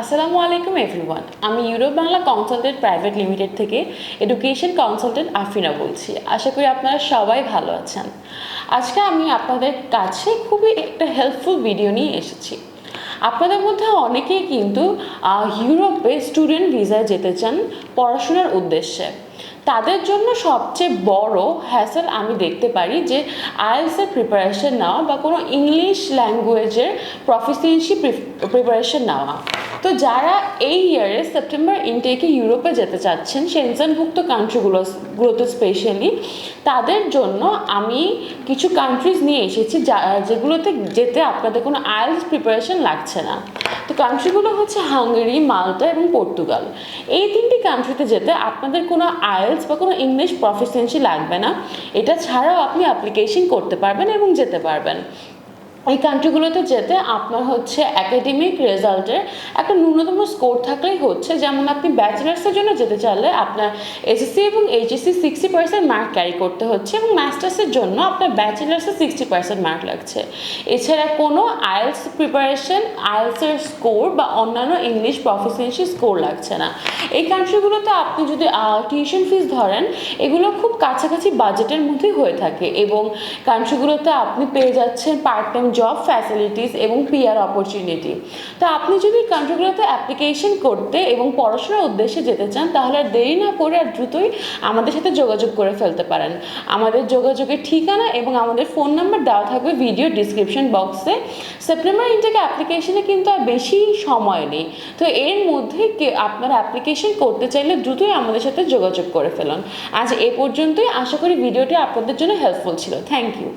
আসসালামু আলাইকুম এভরিওয়ান আমি Europe Bangla consultant private limited থেকে এডুকেশন কনসালটেন্ট আফিনা বলছি। আশা করি আপনারা সবাই ভালো আছেন। আজকে আমি আপনাদের কাছে খুবই একটা হেল্পফুল ভিডিও নিয়ে এসেছি। আপনাদের মধ্যে অনেকেই কিন্তু ইউরোপে স্টুডেন্ট ভিসায় যেতে চান পড়াশোনার উদ্দেশ্যে। তাদের জন্য সবচেয়ে বড় হ্যাসেল আমি দেখতে পারি যে আইএলসের প্রিপারেশন নেওয়া বা কোনো ইংলিশ ল্যাঙ্গুয়েজের প্রফিসিয়েন্সি প্রিপারেশন নেওয়া। তো যারা এই ইয়ারে সেপ্টেম্বর ইনটেকে ইউরোপে যেতে চাচ্ছেন সেনসনভুক্ত কান্ট্রিগুলো গুলোতে স্পেশালি তাদের জন্য আমি কিছু কান্ট্রিজ নিয়ে এসেছি যা যেগুলোতে যেতে আপনাদের কোনো আইএলস প্রিপারেশন লাগছে না। তো কান্ট্রিগুলো হচ্ছে হাঙ্গেরি মাল্টা এবং পর্তুগাল। এই তিনটি কান্ট্রিতে যেতে আপনাদের কোনো আইএলস বা কোনো ইংলিশ প্রফিসিয়েন্সি লাগবে না। এটা ছাড়াও আপনি অ্যাপ্লিকেশন করতে পারবেন এবং যেতে পারবেন। এই কান্ট্রিগুলোতে যেতে আপনার হচ্ছে একাডেমিক রেজাল্টের একটা ন্যূনতম স্কোর থাকলেই হচ্ছে। যেমন আপনি ব্যাচেলার্সের জন্য যেতে চাইলে আপনার এসএসসি এবং HSC sixty percent mark carry করতে হচ্ছে এবং মাস্টার্সের জন্য আপনার ব্যাচেলার্সে সিক্সটি পার্সেন্ট মার্ক লাগছে। এছাড়া কোনো আইএলস প্রিপারেশন আইএলসের স্কোর বা অন্যান্য ইংলিশ প্রফিসিয়েন্সি স্কোর লাগছে না। এই কান্ট্রিগুলোতে আপনি যদি টিউশন ফিস ধরেন, এগুলো খুব কাছাকাছি বাজেটের মধ্যেই হয়ে থাকে এবং কান্ট্রিগুলোতে আপনি পেয়ে যাচ্ছেন পার্ট টাইম জব ফ্যাসিলিটিস এবং পিআর অপরচুনিটি তো আপনি যদি কান্ট্রিগুলোতে অ্যাপ্লিকেশন করতে এবং পড়াশোনার উদ্দেশ্যে যেতে চান, তাহলে আর দেরি না করে আর দ্রুতই আমাদের সাথে যোগাযোগ করে ফেলতে পারেন। আমাদের যোগাযোগের ঠিকানা এবং আমাদের ফোন নাম্বার দেওয়া থাকবে ভিডিও ডিসক্রিপশন বক্সে সেপ্টেম্বর ইনটেক অ্যাপ্লিকেশনে কিন্তু আর বেশি সময় নেই। তো এর মধ্যে আপনারা অ্যাপ্লিকেশন করতে চাইলে দ্রুতই আমাদের সাথে যোগাযোগ করে ফেলুন। আজ এ পর্যন্তই। আশা করি ভিডিওটি আপনাদের জন্য হেল্পফুল ছিল। Thank you